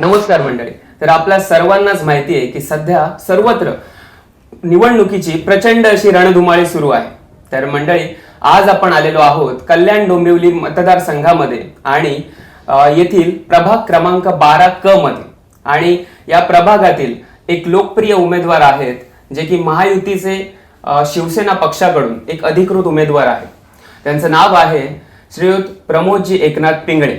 नमस्कार मंडळी. तर आपल्या सर्वांनाच माहिती आहे की सध्या सर्वत्र निवडणुकीची प्रचंड अशी रणधुमाळी सुरू आहे. तर मंडळी आज आपण आलेलो आहोत कल्याण डोंबिवली मतदारसंघामध्ये आणि येथील प्रभाग क्रमांक बारा क मध्ये. आणि या प्रभागातील एक लोकप्रिय उमेदवार आहेत जे की महायुतीचे शिवसेना पक्षाकडून एक अधिकृत उमेदवार आहे. त्यांचं नाव आहे श्रीयुत प्रमोदजी एकनाथ पिंगळे.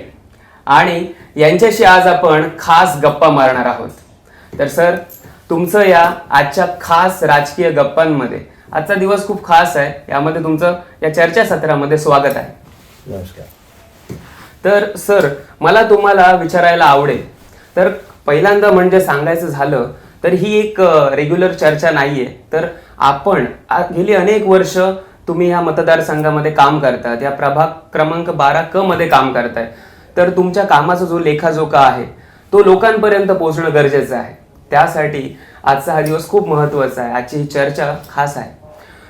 आणि यांच्याशी आज आपण खास गप्पा मारणार आहोत. तर सर तुमचं या आजच्या खास राजकीय गप्पांमध्ये आजचा दिवस खूप खास आहे. यामध्ये तुमचं या चर्चासत्रामध्ये स्वागत आहे. नमस्कार. तर सर मला तुम्हाला विचारायला आवडेल. तर पहिल्यांदा म्हणजे सांगायचं झालं तर ही एक रेग्युलर चर्चा नाहीये. तर आपण गेली अनेक वर्ष तुम्ही ह्या मतदारसंघामध्ये काम करतात. या प्रभाग क्रमांक बारा क मध्ये काम करताय. तर तुमच्या कामाचा जो लेखाजोखा आहे तो लोकांपर्यंत पोहोचणं गरजेचं आहे. त्यासाठी आजचा हा दिवस खूप महत्त्वाचा आहे. आजची ही चर्चा खास आहे.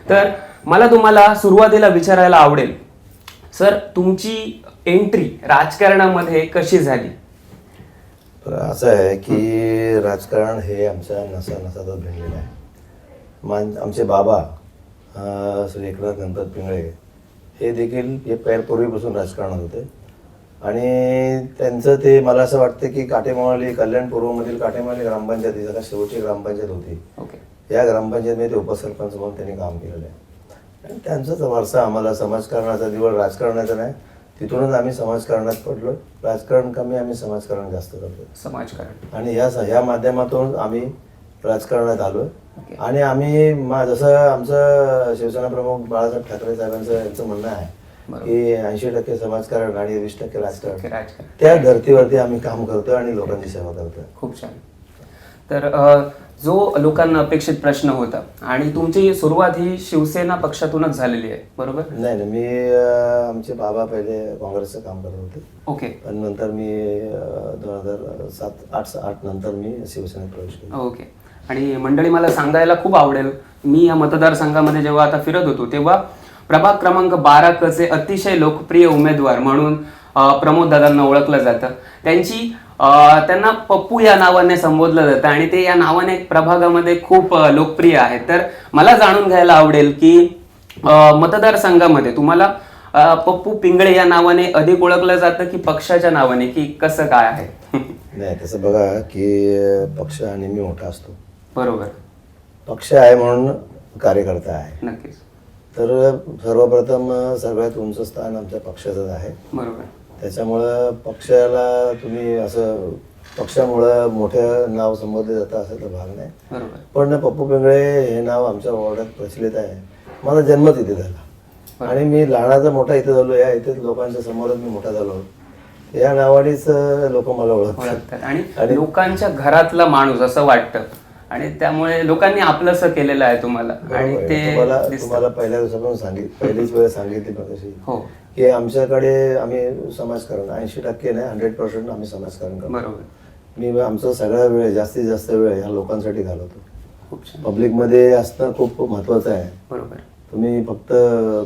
तर मला तुम्हाला सुरुवातीला विचारायला आवडेल सर तुमची एंट्री राजकारणामध्ये कशी झाली? तर असं आहे की राजकारण हे आमच्या नसा नसातच भिनलेलं आहे. मान आमचे बाबा श्री एकनाथ गणपत पिंगळे हे देखील हे पैर पूर्वीपासून राजकारणात होते. आणि त्यांचं ते मला असं वाटतं की काटेमावली कल्याण पूर्वमधील काटेमावली ग्रामपंचायत जगात शेवटची ग्रामपंचायत होती. या ग्रामपंचायतमध्ये ते उपसरपंच म्हणून त्यांनी काम केलेलं आहे. आणि त्यांचाच वारसा आम्हाला समाजकारणाचा निवड राजकारणाचा नाही. तिथूनच आम्ही समाजकारणात पडलो राजकारण कमी आम्ही समाजकारण जास्त करतो समाजकारण. आणि ह्या ह्या माध्यमातून आम्ही राजकारणात आलो. आणि आम्ही जसं आमचं शिवसेना प्रमुख बाळासाहेब ठाकरे साहेबांचं यांचं म्हणणं आहे. की ऐंशी टक्के समाजकारण आणि वीस टक्के राजकारण. त्या धर्तीवरती आम्ही काम करतो आणि लोकांची सेवा करतो खूप छान. तर जो लोकांना अपेक्षित प्रश्न होता आणि तुमची सुरुवात ही शिवसेना पक्षातूनच झालेली आहे बरोबर? नाही नाही मी आमचे बाबा पहिले काँग्रेसचं काम करत होते. ओके. पण नंतर मी दोन हजार सात आठ आठ नंतर मी शिवसेनेत प्रवेश केला. ओके. आणि मंडळी मला सांगायला खूप आवडेल. मी या मतदारसंघामध्ये जेव्हा आता फिरत होतो तेव्हा प्रभाग क्रमांक बारा कचे अतिशय लोकप्रिय उमेदवार म्हणून प्रमोद दादांना ओळखलं जातं. त्यांची त्यांना पप्पू या नावाने संबोधलं जातं आणि ते या नावाने प्रभागामध्ये खूप लोकप्रिय आहेत. तर मला जाणून घ्यायला आवडेल की मतदारसंघामध्ये तुम्हाला पप्पू पिंगळे या नावाने अधिक ओळखलं जातं की पक्षाच्या नावाने? की कसं काय आहे? नाही तसं बघा की पक्ष नेहमी मोठा असतो. बरोबर. पक्ष आहे म्हणून कार्यकर्ता आहे. नक्कीच. तर सर्वप्रथम सगळ्यात उंच स्थान आमच्या पक्षाचंच आहे. बरोबर. त्याच्यामुळं पक्षाला तुम्ही असं पक्षामुळं मोठं नाव संबोधले जातं असं तर भाग नाही. पण पप्पू पिंगळे हे नाव आमच्या वॉर्डात प्रचलित आहे. माझा जन्मच इथे झाला. आणि मी लहानाचा मोठा इथे झालो. या इथेच लोकांच्या समोरच मी मोठा झालो. या नावानेच लोक मला ओळखतात. आणि लोकांच्या घरातला माणूस असं वाटतं. आणि त्यामुळे लोकांनी आपलंसं केलेलं आहे तुम्हाला. आणि. ते तुम्हाला पहिल्या दिवसापासून सांगित पहिलीच वेळ सांगितली कशी हो. की आमच्याकडे आम्ही समाजकारण ऐंशी टक्के नाही हंड्रेड पर्सेंट आम्ही समाजकारण करतो. बरोबर. मी आमचा सगळा वेळ जास्तीत जास्त वेळ ह्या लोकांसाठी घालवतो. पब्लिकमध्ये असणं खूप महत्वाचं आहे. बरोबर. तुम्ही फक्त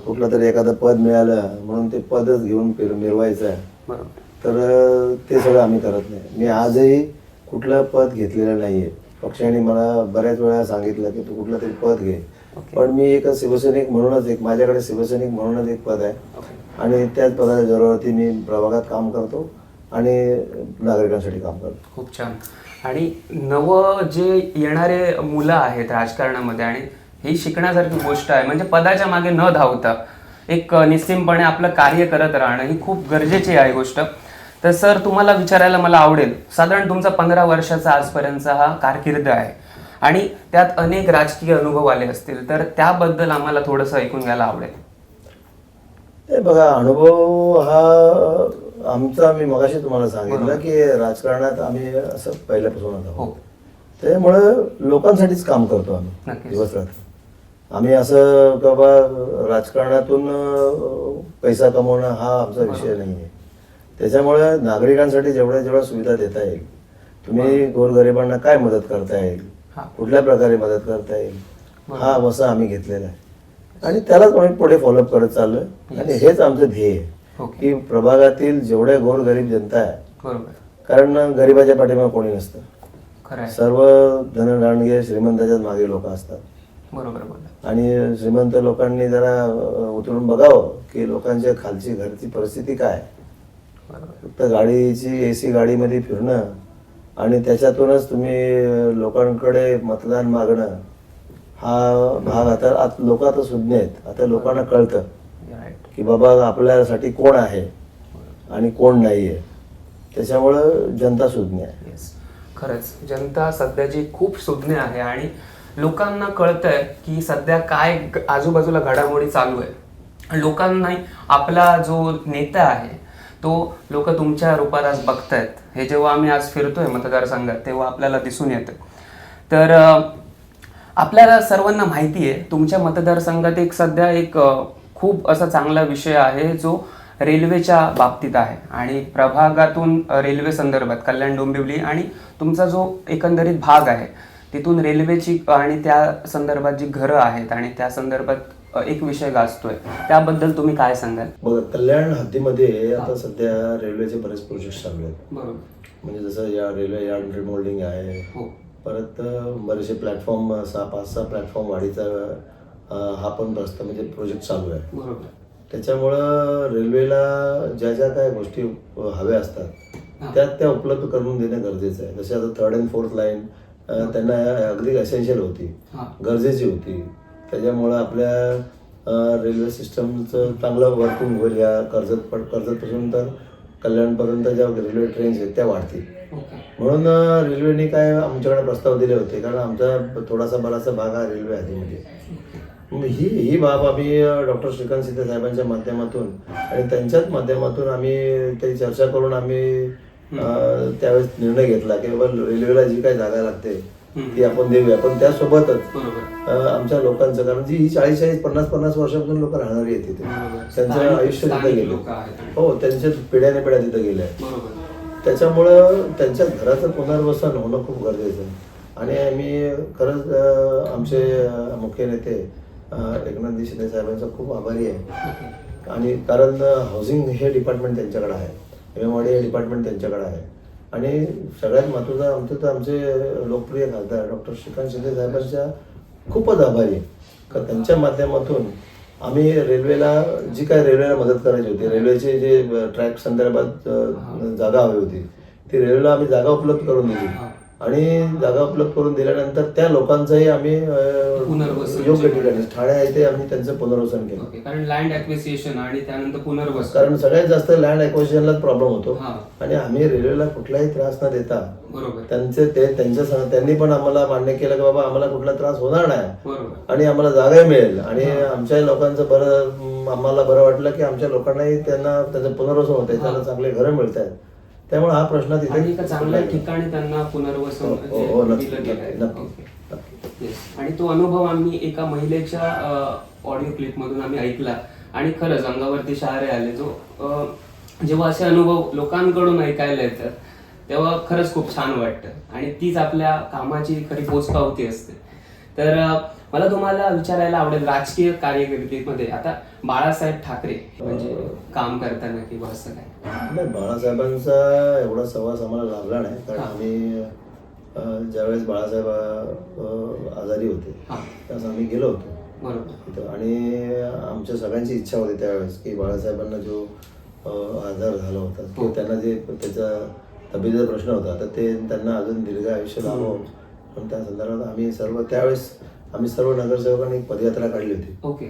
कुठलं तरी एखादं पद मिळालं म्हणून ते पदच घेऊन मिरवायचं आहे. बरोबर. तर ते सगळं आम्ही करत नाही. मी आजही कुठलं पद घेतलेलं नाहीये. पक्षाने मला बऱ्याच वेळा सांगितलं की तू कुठलं तरी पद घे. पण मी एक शिवसैनिक म्हणूनच एक माझ्याकडे शिवसैनिक म्हणूनच एक पद आहे. आणि त्याच पदाच्या जोरावरती मी प्रभागात काम करतो आणि नागरिकांसाठी काम करतो. खूप छान. आणि नवं जे येणारे मुलं आहेत राजकारणामध्ये आणि ही शिकण्यासारखी गोष्ट आहे म्हणजे पदाच्या मागे न धावता एक निस्सीमपणे आपलं कार्य करत राहणं ही खूप गरजेची आहे गोष्ट. तर सर तुम्हाला विचारायला मला आवडेल. साधारण तुमचा पंधरा वर्षाचा आजपर्यंतचा हा कारकीर्द आहे. आणि त्यात अनेक राजकीय अनुभव आले असतील तर त्याबद्दल आम्हाला थोडंसं ऐकून घ्यायला आवडेल. बघा अनुभव हा आमचा मी मगाशी तुम्हाला सांगितलं की राजकारणात आम्ही असं पहिल्यापासूनच हो. त्यामुळं लोकांसाठीच काम करतो आम्ही नक्कीच. दिवस रात्र आम्ही असं का बा राजकारणातून पैसा कमवणं हा आमचा विषय नाही आहे त्याच्यामुळे नागरिकांसाठी जेवढ्या जेवढ्या सुविधा देता येईल तुम्ही गोरगरिबांना काय मदत करता येईल? हा. कुठल्या प्रकारे मदत करता येईल. हा वसा आम्ही घेतलेला आहे. आणि त्यालाच आम्ही पुढे फॉलोअप करत चाललोय. आणि हेच आमचं ध्येय की प्रभागातील जेवढ्या गोरगरीब जनता आहे कारण गरिबाच्या पाठीमागे कोणी नसतं. सर्व धनराणगे श्रीमंताच्याच मागे लोक असतात. बरोबर आणि श्रीमंत लोकांनी जरा उतरून बघावं की लोकांच्या खालची घरची परिस्थिती काय फक्त गाडीची ए सी गाडीमध्ये फिरणं आणि त्याच्यातूनच तुम्ही लोकांकडे मतदान मागणं हा भाग आता आत- लोक आता सुज्ञ आहेत. आता लोकांना कळतं की बाबा आपल्यासाठी कोण आहे आणि कोण नाही आहे त्याच्यामुळं जनता सुज्ञ आहे. खरंच जनता सध्याची खूप सुज्ञ आहे आणि लोकांना कळतंय की सध्या काय आजूबाजूला घडामोडी चालू आहे लोकांना आपला जो नेता आहे तो लोक तुमच्या रूपात आज बघतायत. हे जेव्हा आम्ही आज फिरतोय मतदारसंघात तेव्हा आपल्याला दिसून येतं. तर आपल्याला सर्वांना माहिती आहे तुमच्या मतदारसंघात एक सध्या एक खूप असा चांगला विषय आहे जो रेल्वेच्या बाबतीत आहे. आणि प्रभागातून रेल्वे संदर्भात कल्याण डोंबिवली आणि तुमचा जो एकंदरीत भाग आहे तिथून रेल्वेची आणि त्या संदर्भात जी घरं आहेत आणि त्या संदर्भात एक विषय गाजतोय. त्याबद्दल तुम्ही काय सांगाल? बघा कल्याण हद्दीमध्ये आता सध्या रेल्वेचे बरेच प्रोजेक्ट चालू आहेत. बरोबर. म्हणजे जसं या रेल्वे यार्ड रिमोल्डिंग आहे. हो. परत बरेचसे प्लॅटफॉर्म सहा पाच सहा प्लॅटफॉर्म वाढीचा अ, हा पण रस्ता म्हणजे प्रोजेक्ट चालू आहे. बरोबर. त्याच्यामुळं रेल्वेला ज्या ज्या काय गोष्टी अ, हव्या असतात त्या त्या उपलब्ध करून देणं गरजेचं आहे. जसे आता थर्ड अँड फोर्थ लाईन त्यांना अगदी एसेन्शियल होती. हां. गरजेची होती. त्याच्यामुळं आपल्या रेल्वे सिस्टमचं चांगलं वर्किंग होईल या कर्जत कर्जतपासून तर कल्याणपर्यंत ज्या रेल्वे ट्रेन्स आहेत त्या वाढतील. ओके म्हणून रेल्वेने काय आमच्याकडे प्रस्ताव दिले होते कारण आमचा थोडासा बराचसा भाग हा रेल्वे मग ही ही बाब आम्ही डॉक्टर श्रीकांत सिद्धे साहेबांच्या माध्यमातून आणि त्यांच्याच माध्यमातून आम्ही ते चर्चा करून आम्ही त्यावेळेस निर्णय घेतला की बाबा रेल्वेला जी काही जागा लागते ती आपण देऊया. पण त्यासोबतच आमच्या लोकांचं कारण जी ही चाळीस चाळीस पन्नास पन्नास वर्षापासून लोक राहणारी आहेत तिथे. त्यांचं आयुष्य तिथे गेलं. हो त्यांच्या पिढ्याने पिढ्या तिथे गेल्या. त्याच्यामुळं त्यांच्या घराचं पुनर्वसन होणं खूप गरजेचं आहे. आणि मी खरंच आमचे मुख्य नेते अ, एकनाथजी शिंदे साहेबांचा खूप आभारी आहे. आणि कारण हाऊसिंग हे डिपार्टमेंट त्यांच्याकडे आहे. एमएमआरडी हे डिपार्टमेंट त्यांच्याकडे आहे. आणि सगळ्यात महत्त्वाचं आमचं तर आमचे लोकप्रिय खासदार डॉक्टर श्रीकांत शिंदे साहेबांच्या खूपच आभारी आहे. कारण त्यांच्या माध्यमातून आम्ही रेल्वेला जी काय रेल्वेला मदत करायची होती रेल्वेचे जे ट्रॅक संदर्भात जागा हवी होती ती रेल्वेला आम्ही जागा उपलब्ध करून दिली. आणि जागा उपलब्ध करून दिल्यानंतर त्या लोकांचंही आम्ही योग्य ठिकाणी ठाणे येथे आम्ही त्यांचं पुनर्वसन केलं. कारण लँड ऍक्विसिएशन आणि त्यानंतर पुनर्वसन. कारण सगळ्यात जास्त लँड ॲक्विजिशनलाच प्रॉब्लेम होतो. आणि आम्ही रेल्वेला कुठलाही त्रास न देता बरोबर. त्यांचे ते त्यांच्या त्यांनी पण आम्हाला मान्य केलं की बाबा आम्हाला कुठला त्रास होणार नाही. आणि आम्हाला जागाही मिळेल. आणि आमच्या लोकांचं बरं आम्हाला बरं वाटलं की आमच्या लोकांनाही त्यांना त्याचं पुनर्वसन होतंय. त्यांना चांगले घरं मिळत आहेत त्यामुळे हा प्रश्न तिथे चांगल्या ठिकाणी त्यांना पुनर्वसन हो, हो, दिलं गेलं. Yes. आणि तो अनुभव आम्ही एका महिलेच्या ऑडिओ क्लिप मधून आम्ही ऐकला. आणि खरंच अंगावरती शहारे आले. जो जेव्हा असे अनुभव लोकांकडून ऐकायला येतात तेव्हा खरंच खूप छान वाटतं. आणि तीच आपल्या कामाची खरी पोचपावती असते. तर मला तुम्हाला विचारायला आवडेल राजकीय कार्यकिर्दीमध्ये आता बाळासाहेब ठाकरे म्हणजे काम करताना किंवा असं काय? नाही बाळासाहेबांचा एवढा सहवास आम्हाला लाभला नाही. कारण आम्ही ज्यावेळेस बाळासाहेब आजारी होते हा. त्यावेळेस आम्ही गेलो होतो. बरोबर. आणि आमच्या सगळ्यांची इच्छा होती त्यावेळेस की बाळासाहेबांना जो आजार झाला होता हो. किंवा त्यांना जे त्याचा तब्येतीचा प्रश्न होता तर ते त्यांना अजून दीर्घ आयुष्य लाभावं पण त्या संदर्भात आम्ही सर्व त्यावेळेस आम्ही सर्व नगरसेवकांनी एक पदयात्रा काढली होती. ओके.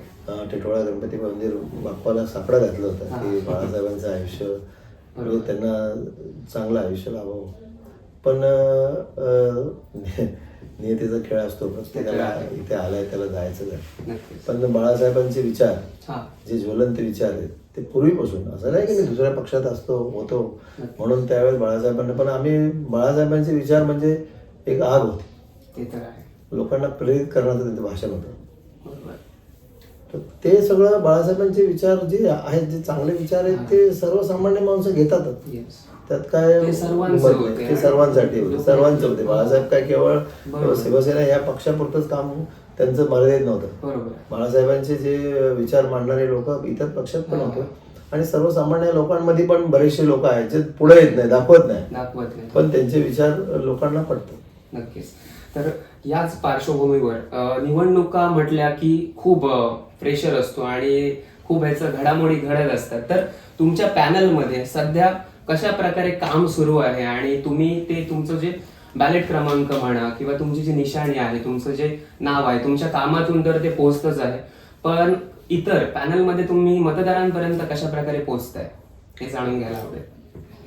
टिटवाळा गणपती मंदिर बाप्पाला साकडा घातलं होतं. की बाळासाहेबांचं आयुष्य म्हणजे त्यांना चांगलं आयुष्य लाभावं. पण नियतीचा खेळ असतो. प्रत्येकाला इथे आलाय त्याला जायचं पण बाळासाहेबांचे विचार हा. जे ज्वलंत विचार आहेत ते पूर्वीपासून असं नाही की मी दुसऱ्या पक्षात असतो होतो. म्हणून त्यावेळेस बाळासाहेबांना पण आम्ही बाळासाहेबांचे विचार म्हणजे एक आग होती. लोकांना प्रेरित करण्याचं त्यांचं भाषण होतं. तर ते सगळं बाळासाहेबांचे विचार जे आहेत जे चांगले विचार आहेत ते सर्वसामान्य माणसं घेतातच. त्यात काय ते सर्वांसाठी होते सर्वांचे होते. बाळासाहेब काय केवळ. शिवसेना या पक्षापुरतंच काम त्यांचं मर्यादित नव्हतं. बाळासाहेबांचे जे विचार मांडणारे लोक इतर पक्षात पण होते. आणि सर्वसामान्य लोकांमध्ये पण बरेचसे लोक आहेत जे पुढे येत नाही दाखवत नाही पण त्यांचे विचार लोकांना पडतात नक्कीच. तर याच पार्श्वभूमीवर निवडणुका म्हटल्या की खूप प्रेशर असतो आणि खूप ह्याचं घडामोडी घडत असतात. तर तुमच्या पॅनलमध्ये सध्या कशा प्रकारे काम सुरू आहे आणि तुम्ही ते तुमचं जे बॅलेट क्रमांक म्हणा किंवा तुमची जी निशाणी आहे तुमचं जे नाव आहे तुमच्या कामातून तर ते पोहोचतच आहे. पण इतर पॅनलमध्ये तुम्ही मतदारांपर्यंत कशा प्रकारे पोहोचताय हे जाणून घ्यायला आवडेल.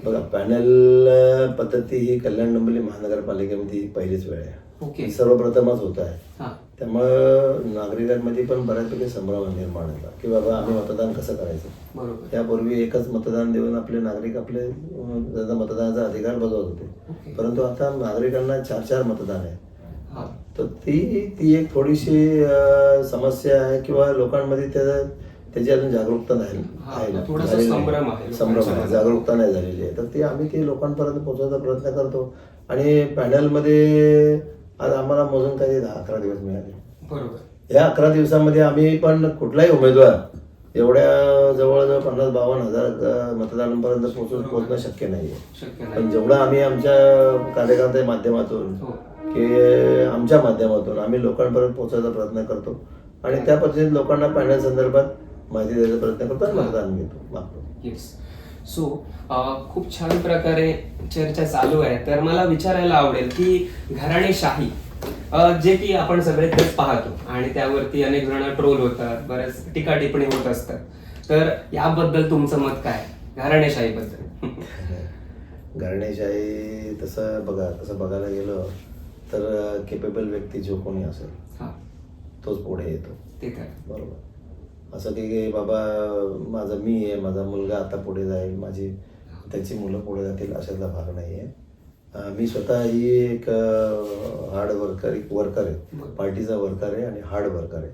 बघा पॅनल पद्धती ही कल्याण डोंबिवली महानगरपालिकेमध्ये पहिलीच वेळ आहे. ओके. ही सर्वप्रथमच होत आहे. हा. त्यामुळं नागरिकांमध्ये पण बऱ्याचपैकी संभ्रम निर्माण होता की बाबा आम्ही मतदान कसं करायचं? बरोबर. त्यापूर्वी एकच मतदान देऊन आपले नागरिक आपले मतदानाचा अधिकार बजावत. होते. परंतु आता नागरिकांना चार चार मतदान आहे. हा. तर ती ती एक थोडीशी समस्या आहे किंवा लोकांमध्ये त्या त्याची अजून जागरूकता नाही. संभ्रम आहे. जागरूकता नाही झालेली आहे. तर ती आम्ही ती लोकांपर्यंत पोहोचवायचा प्रयत्न करतो. आणि पॅनलमध्ये आज आम्हाला मोजून काही दहा अकरा दिवस मिळाले. बरोबर. या अकरा दिवसामध्ये आम्ही पण कुठलाही उमेदवार एवढ्या जवळजवळ पन्नास बावन्न हजार मतदारांपर्यंत पोहोचून पोहोचणं शक्य नाही पण जेवढं आम्ही आमच्या कार्यकर्त्या माध्यमातून हो. की आमच्या माध्यमातून आम्ही लोकांपर्यंत पोहोचायचा प्रयत्न करतो आणि त्या पद्धतीने लोकांना पॅनल संदर्भात माहिती द्यायचा प्रयत्न करतो आणि मतदान घेतो. मागतो. येस सो खूप छान प्रकारे चर्चा चालू आहे. तर मला विचारायला आवडेल की घराणेशाही जे की आपण सगळे तेच पाहतो आणि त्यावरती अनेक जण ट्रोल होतात बऱ्याच टीका टिप्पणी होत असतात. तर याबद्दल तुमचं मत काय? घराणेशाही बद्दल घराणेशाही तसं बघा तसं बघायला गेलं तर केपेबल व्यक्ती जो कोणी असेल हा. तोच पुढे येतो. ते तर. बरोबर. असं की की बाबा माझा मी आहे माझा मुलगा आता पुढे जाईल माझी त्याची मुलं पुढे जातील अशातला भाग नाही आहे. मी स्वतः ही एक हार्ड वर्कर एक वर्कर आहे. पार्टीचा वर्कर आहे आणि हार्ड वर्कर आहे.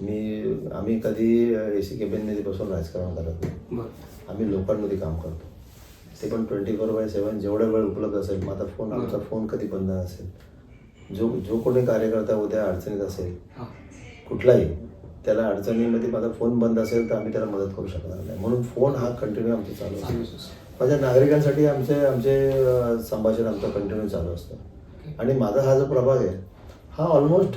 मी आम्ही कधी ए सी केबिनमध्ये बसून राजकारण करत नाही. आम्ही लोकांमध्ये काम करतो. ते पण ट्वेंटी फोर बाय सेवन जेवढा वेळ उपलब्ध असेल माझा फोन आमचा फोन कधी बंद नसेल. जो जो कोणी कार्यकर्ता उद्या अडचणीत असेल कुठलाही त्याला अडचणीमध्ये माझा फोन बंद असेल तर आम्ही त्याला मदत करू शकणार नाही. म्हणून फोन हा कंटिन्यू आमचा चालू असतो. माझ्या नागरिकांसाठी आमचे आमचे संभाषण आमचं कंटिन्यू चालू असतं. आणि माझा हा जो प्रभाग आहे हा ऑलमोस्ट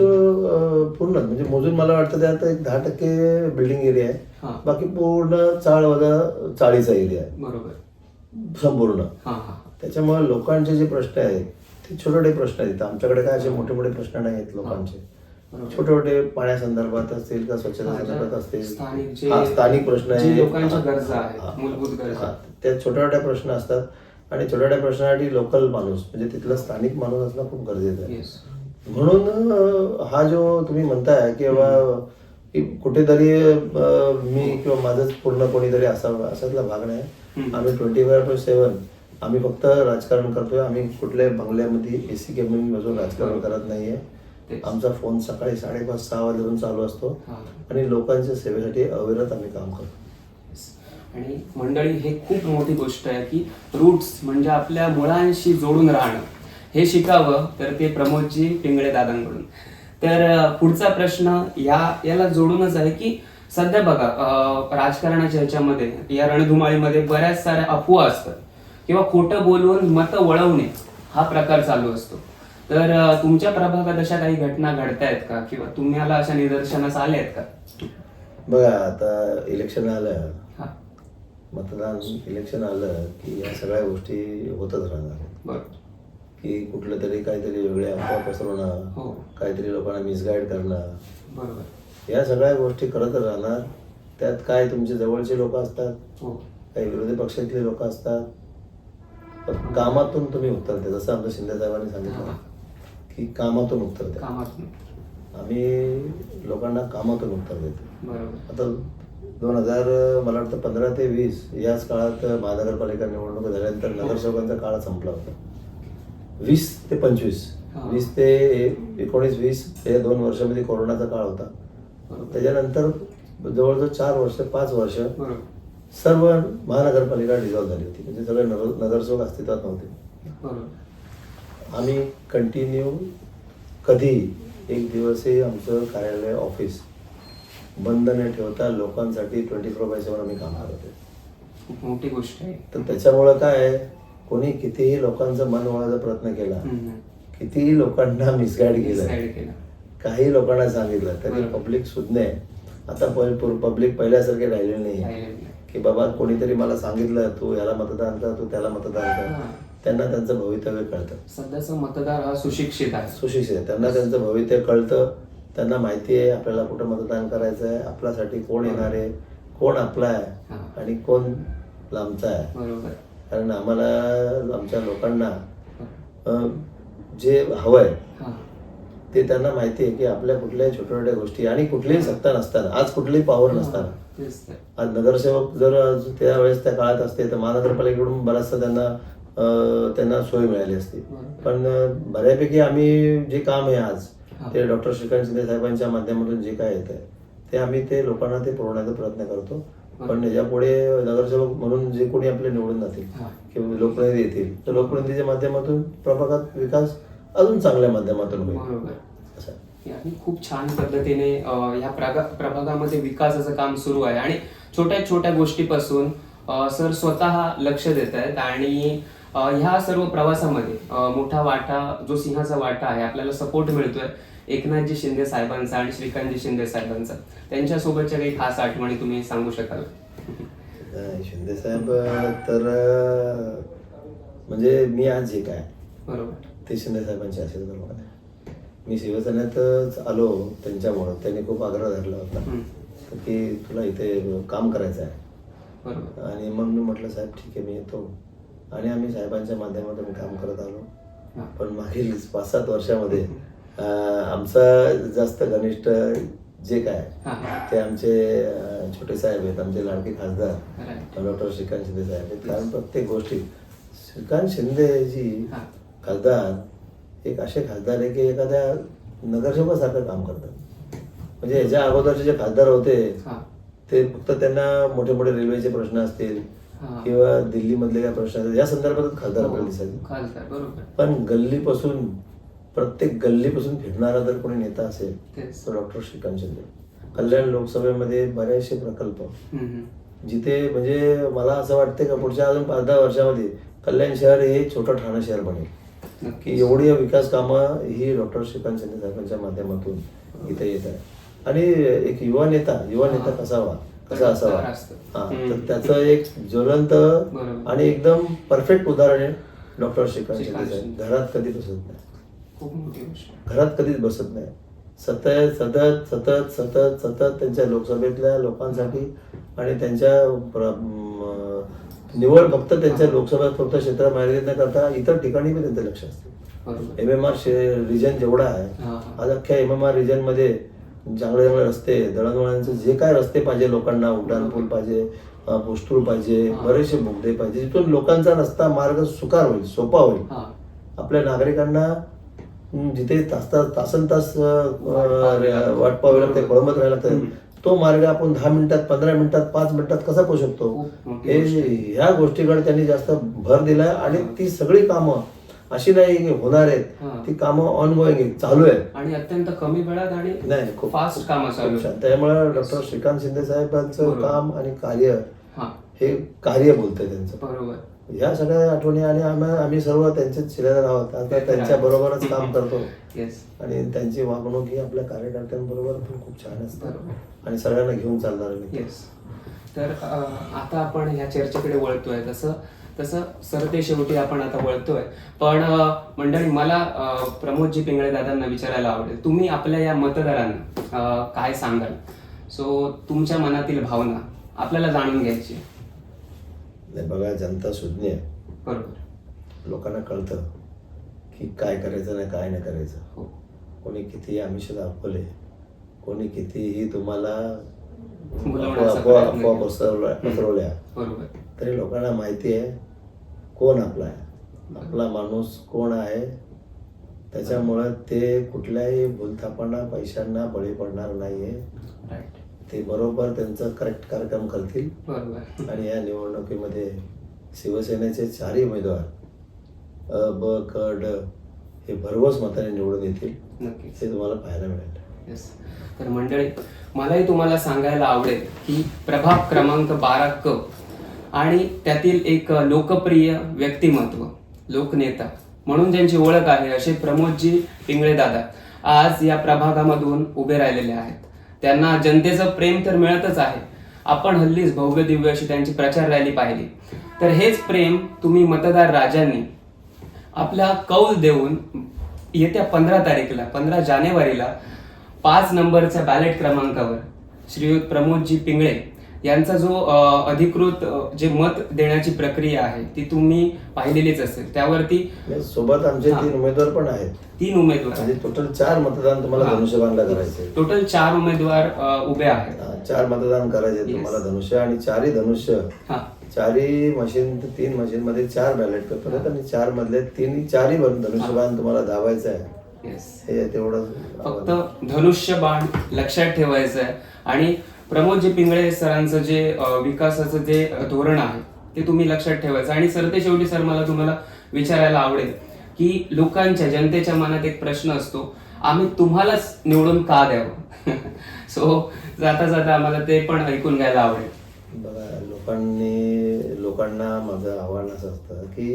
पूर्ण म्हणजे मोजून मला वाटतं त्यात एक दहा टक्के बिल्डिंग एरिया. आहे. बाकी पूर्ण चाळ वजा चाळीचा एरिया आहे. बरोबर. संपूर्ण. त्याच्यामुळे लोकांचे जे प्रश्न आहेत ते छोटे छोटे प्रश्न आहेत. आमच्याकडे काय असे मोठे मोठे प्रश्न नाही आहेत लोकांचे. छोटे छोटे पाण्यासंदर्भात असतील का स्वच्छता संदर्भात असतील. स्थानिक हा, प्रश्न आहे लोकांच्या गरजा आहेत, मूलभूत गरजा. त्या छोट्या छोट्या प्रश्न असतात आणि छोट्या छोट्या प्रश्नासाठी लोकल माणूस म्हणजे तिथला स्थानिक माणूस असणं खूप गरजेचं आहे. म्हणून हा जो तुम्ही म्हणताय की बाबा कुठेतरी मी किंवा माझंच पूर्ण कोणीतरी असावं असातला भाग नाही. आम्ही ट्वेंटी फोर बाय सेवन आम्ही फक्त राजकारण करतोय. आम्ही कुठल्याही बंगल्यामध्ये ए सी केबिन बसून राजकारण करत नाहीये. आमचा फोन सकाळी साडेपाच सहा वाजून चालू असतो. आणि लोकांच्या सेवेसाठी अविरत आम्ही काम करतो. आणि मंडळी हे खूप मोठी गोष्ट आहे की रूट्स म्हणजे आपल्या मुळांशी जोडून राहणं. हे शिकावं तर ते प्रमोदजी पिंगळे दादांकडून. तर पुढचा प्रश्न या याला जोडूनच आहे की सध्या बघा राजकारणाच्या ह्याच्यामध्ये या रणधुमाळीमध्ये बऱ्याच साऱ्या अफवा असतात. किंवा खोटं बोलून मतं वळवणे हा प्रकार चालू असतो. तर तुमच्या प्रभागात अशा काही घटना घडतायत का? किंवा तुम्हाला अशा निदर्शनास आल्या आहेत का? बघा आता इलेक्शन आलं. हा. मतदान इलेक्शन आलं की या सगळ्या गोष्टी होतच राहणार. की कुठलं तरी काहीतरी वेगळे अफवा पसरवणं हो. काहीतरी लोकांना मिसगाईड करणं. बरोबर. या सगळ्या गोष्टी करत राहणार. त्यात काय तुमचे जवळचे लोक असतात? हो. काही विरोधी पक्षातले लोक असतात? पण कामातून तुम्ही उत्तर द्या. जसं आमच्या शिंदे साहेबांनी सांगितलं. की कामातून उत्तर द्या. कामात आम्ही लोकांना कामातून उत्तर देतो. बरोबर. आता दोन हजार मला वाटतं पंधरा ते वीस याच काळात महानगरपालिका निवडणूक झाल्यानंतर नगरसेवकांचा काळ संपला होता. वीस ते पंचवीस. वीस ते एकोणीस वीस हे दोन वर्षामध्ये कोरोनाचा काळ होता. त्याच्यानंतर जवळजवळ चार वर्ष पाच वर्ष सर्व महानगरपालिका डिझॉल्व्ह झाली होती. म्हणजे सगळे नगर नगरसेवक अस्तित्वात नव्हते. आम्ही कंटिन्यू कधी एक दिवसही आमचं कार्यालय ऑफिस बंद न ठेवता लोकांसाठी ट्वेंटी फोर बाय सेवन आम्ही काम करत आहे खूप मोठी गोष्ट आहे तर त्याच्यामुळं काय आहे, कोणी कितीही लोकांचं मन वळायचा प्रयत्न केला हम्म. कितीही लोकांना मिसगाईड केलं Decide केलं काही लोकांना सांगितलं तरी बरोबर. पब्लिक सुज्ञ आहे आता पब्लिक पहिल्यासारखे राहिले नाही राहिलेलं नाही. की बाबा कोणीतरी मला सांगितलं तू याला मतदान कर तू त्याला मतदान कर हा. त्यांना त्यांचं भवितव्य कळतं. सध्याचा मतदार हा सुशिक्षित आहे सुशिक्षित आहे त्यांना त्यांचं भवितव्य कळतं. त्यांना माहिती आहे आपल्याला कुठं मतदान करायचं आहे आपल्यासाठी कोण येणार आहे कोण आपला. आहे आणि कोण लांबचा आहे. कारण आम्हाला आमच्या लोकांना जे हवं आहे ते त्यांना माहिती आहे की आपल्या कुठल्याही छोट्या छोट्या गोष्टी आणि कुठलीही सत्ता नसताना आज कुठलीही पॉवर नसताना. आज नगरसेवक जर त्यावेळेस त्या काळात असते तर महानगरपालिकेकडून बराचसा त्यांना त्यांना सोय मिळाली असती. पण बऱ्यापैकी आम्ही जे काम आहे आज. ते डॉक्टर श्रीकांत शिंदे साहेबांच्या माध्यमातून जे काय येत आहे ते आम्ही ते लोकांना ते पुरवण्याचा प्रयत्न करतो. पण याच्यापुढे नगरसेवक म्हणून जे कोणी आपले निवडून जातील. किंवा लोकप्रतिनिधी येतील तर लोकप्रतिनिधीच्या माध्यमातून प्रभागात विकास अजून चांगल्या माध्यमातून होईल. बरोबर. असं. आणि खूप छान पद्धतीने ह्या प्रगा प्रभागामध्ये विकासाचं काम सुरू आहे. आणि छोट्या छोट्या गोष्टीपासून सर स्वतः लक्ष देत आहेत आणि ह्या सर्व प्रवासामध्ये मोठा वाटा जो सिंहाचा वाटा आहे आपल्याला सपोर्ट मिळतोय एकनाथजी शिंदे साहेबांचा आणि श्रीकांतजी शिंदे साहेबांचा. त्यांच्यासोबतच्या काही खास आठवणी तुम्ही सांगू शकाल? शिंदे साहेब तर म्हणजे मी आज जे काय बरोबर. ते शिंदे साहेबांचे आशीर्वाद आहे मी शिवसेनेतच आलो त्यांच्यामुळं. त्यांनी खूप आग्रह धरला होता. की तुला इथे काम करायचं आहे. बरोबर. आणि मग मी म्हटलं साहेब ठीक आहे मी येतो. आणि आम्ही साहेबांच्या माध्यमातून काम करत आलो. पण मागील पाच सात वर्षामध्ये आमचा जास्त घनिष्ठ जे काय. ते आमचे छोटे साहेब आहेत आमचे लाडके खासदार. डॉक्टर श्रीकांत शिंदे साहेब आहेत कारण प्रत्येक गोष्टी श्रीकांत शिंदेजी. खासदार एक असे खासदार आहे की एखाद्या नगरसेवकासारखं काम करतात म्हणजे याच्या अगोदरचे जे खासदार होते. ते फक्त त्यांना मोठे मोठे रेल्वेचे प्रश्न असतील. किंवा दिल्लीमधले काय प्रश्न असतील या संदर्भातच खासदार हो, आपल्याला दिसायचे. खासदार बरोबर. पण गल्लीपासून प्रत्येक गल्लीपासून फिरणारा जर कोणी नेता असेल तर डॉक्टर श्रीकांत शिंदे. कल्याण लोकसभेमध्ये बरेचसे प्रकल्प. जिथे म्हणजे मला असं वाटतं का पुढच्या अजून पाच दहा वर्षामध्ये कल्याण शहर हे छोटं ठाणं शहर बनेल. की एवढी विकास कामं ही डॉक्टर श्रीकांत शिंदे साहेबांच्या माध्यमातून इथे येत आहे आणि एक युवा नेता युवा नेता कसा व्हा कसा असावा. हा हम्म. तर त्याचं एक ज्वलंत. आणि एकदम परफेक्ट उदाहरण आहे डॉक्टर श्रीकांत. घरात कधी बसत नाही घरात कधीच बसत नाही सतत सतत सतत सतत सतत त्यांच्या लोकसभेतल्या लोकांसाठी आणि त्यांच्या निवड फक्त त्यांच्या लोकसभेत फक्त क्षेत्र मर्यादित न करता इतर ठिकाणी पण त्यांचं लक्ष असतं एम एम आर रिजन जेवढा आहे. आज अख्ख्या एम एम आर रिजनमध्ये चांगले चांगले रस्ते दळणवळणाचे जे काय रस्ते पाहिजे लोकांना उड्डाण पूल पाहिजे पोस्टूर पाहिजे. बरेचसे बोगदे पाहिजे जिथून लोकांचा रस्ता मार्ग सुकार होईल सोपा होईल आपल्या नागरिकांना जिथे तास तास तासन तास वाट पाहावी लागते. राहायला लागतं हं. तो मार्ग आपण दहा मिनिटात पंधरा मिनिटात पाच मिनिटात कसा पोहोचू शकतो हे. ह्या गोष्टीकडे त्यांनी जास्त भर दिलाय आणि ती सगळी कामं अशी नाही की होणार आहेत. ती कामं ऑन गोईंग चालू आहेत. आणि अत्यंत कमी वेळात आणि नाही खूप फास्ट काम त्यामुळे डॉक्टर श्रीकांत शिंदे साहेबांचं. काम आणि कार्य हा. कार्य बोलतंय त्यांचं. बरोबर. ह्या सगळ्या आठवणी आणि आम्ही सर्व त्यांचेच शिलेदार आहोत. आता त्यांच्या. बरोबरच काम करतो. आणि त्यांची वागणूक ही आपल्या कार्यकर्त्यांबरोबर पण खूप छान असते. बरोबर. आणि सगळ्यांना घेऊन चालणार तर आता आपण ह्या चर्चेकडे वळतोय. तसं तसं सरते शेवटी आपण आता वळतोय. पण मंडळी मला प्रमोदजी पिंगळे दादांना विचारायला आवडेल. तुम्ही आपल्या या मतदारांना काय सांगाल? सो तुमच्या मनातील भावना आपल्याला जाणून घ्यायची. नाही बघा जनता सुज्ञ आहे. बरोबर. लोकांना कळतं की काय करायचं नाही काय नाही करायचं. हो. कोणी कितीही आमिष दाखवले कोणी कितीही तुम्हाला अफवा केला. पसरवल्या तरी लोकांना माहिती आहे कोण आपला आहे? आपला माणूस कोण आहे? त्याच्यामुळं ते कुठल्याही भूलथापांना पैशांना बळी पडणार नाहीये. ते बरोबर त्यांचं करेक्ट कार्यक्रम करतील. बरोबर. आणि या निवडणुकीमध्ये शिवसेनेचे चारही उमेदवार अ ब क ड हे भरवस मताने निवडून येतील. हे तुम्हाला पाहायला मिळेल. तर मंडळी मलाही तुम्हाला सांगायला आवडेल की प्रभाग क्रमांक बारा क. आणि त्यातील एक लोकप्रिय व्यक्तिमत्व लोकनेता. म्हणून ज्यांची ओळख आहे असे प्रमोदजी पिंगळे दादा आज या प्रभागामधून उभे राहिलेले आहेत. त्यांना जनतेचं प्रेम तर मिळतच आहे. आपण हल्लीच भव्य दिव्य अशी त्यांची प्रचार रॅली पाहिली. तर हेच प्रेम तुम्ही मतदार राजांनी आपला कौल देऊन येत्या पंधरा तारीखला पंधरा जानेवारीला पाच नंबरच्या बॅलेट क्रमांकावर श्रीयुत प्रमोदजी पिंगळे यांचा जो अधिकृत जे मत देण्याची प्रक्रिया आहे ती तुम्ही पाहिलेलीच असेल. त्यावरती सोबत आमचे. तीन उमेदवार पण आहेत. तीन उमेदवार टोटल चार मतदान तुम्हाला. धनुष्यबाणला करायचे टोटल चार उमेदवार उभे आहेत. चार मतदान करायचे. तुम्हाला धनुष्य आणि चारही धनुष्य. चारही मशीन तीन मशीन मध्ये चार बॅलेट पेपर आहेत आणि चार मधले तीन चारही धनुष्यबाण तुम्हाला धावायचं आहे हे तेवढं फक्त धनुष्य बाण लक्षात ठेवायचं आहे. आणि प्रमोदजी पिंगळे सरांचं जे विकासाचं जे धोरण आहे ते तुम्ही लक्षात ठेवायचं. आणि सर ते शेवटी सर मला तुम्हाला विचारायला आवडेल की लोकांच्या जनतेच्या मनात एक प्रश्न असतो आम्ही तुम्हालाच निवडून का द्यावं? सो जाता जाता आम्हाला ते पण ऐकून घ्यायला आवडेल. बघा लोकांनी लोकांना माझं आव्हान असं असतं की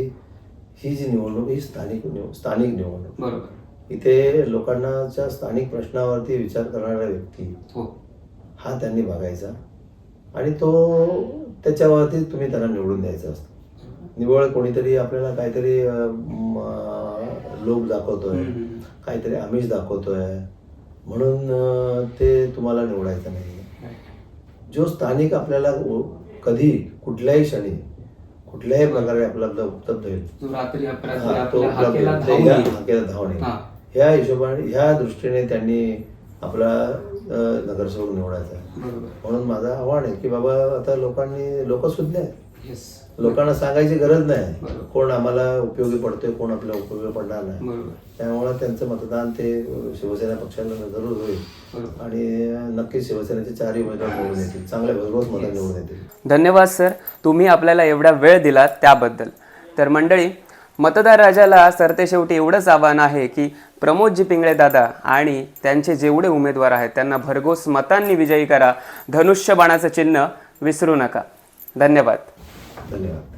ही जी निवडणूक ही स्थानिक निव स्थानिक निवडणूक. बरोबर. इथे लोकांनाच्या स्थानिक प्रश्नावरती विचार करणारा व्यक्ती हो. हा त्यांनी बघायचा आणि तो त्याच्यावरती तुम्ही त्यांना निवडून द्यायचं असतं. निवळ कोणीतरी आपल्याला काहीतरी लोभ दाखवतोय. काहीतरी आमिष दाखवतोय म्हणून ते तुम्हाला निवडायचं नाही. जो स्थानिक आपल्याला कधी कुठल्याही क्षणी कुठल्याही प्रकारे आपल्याला उपलब्ध होईल. जो हा, आपल्या ह्या हिशोबाने ह्या दृष्टीने त्यांनी आपला नगरसेवक निवडायचा. म्हणून माझं आव्हान आहे की बाबा आता लोकांनी लोक सुज्ञ आहेत. लोकांना सांगायची गरज नाही. कोण आम्हाला उपयोगी पडतोय कोण आपल्याला उपयोगी पडणार नाही. त्यामुळे त्यांचं मतदान ते शिवसेना पक्षाला जरूर होईल. आणि अं, नक्कीच शिवसेनेचे चारही उमेदवार निवडून येतील. चांगल्या भरघोस मतात निवडून येतील. धन्यवाद सर. तुम्ही आपल्याला एवढा वेळ दिलात त्याबद्दल. तर मंडळी मतदार राजाला सरतेशेवटी एवढंच आव्हान आहे की प्रमोदजी पिंगळे दादा आणि त्यांचे जेवढे उमेदवार आहेत त्यांना भरघोस मतांनी विजयी करा. धनुष्य बाणाचं चिन्ह विसरू नका. धन्यवाद. धन्यवाद.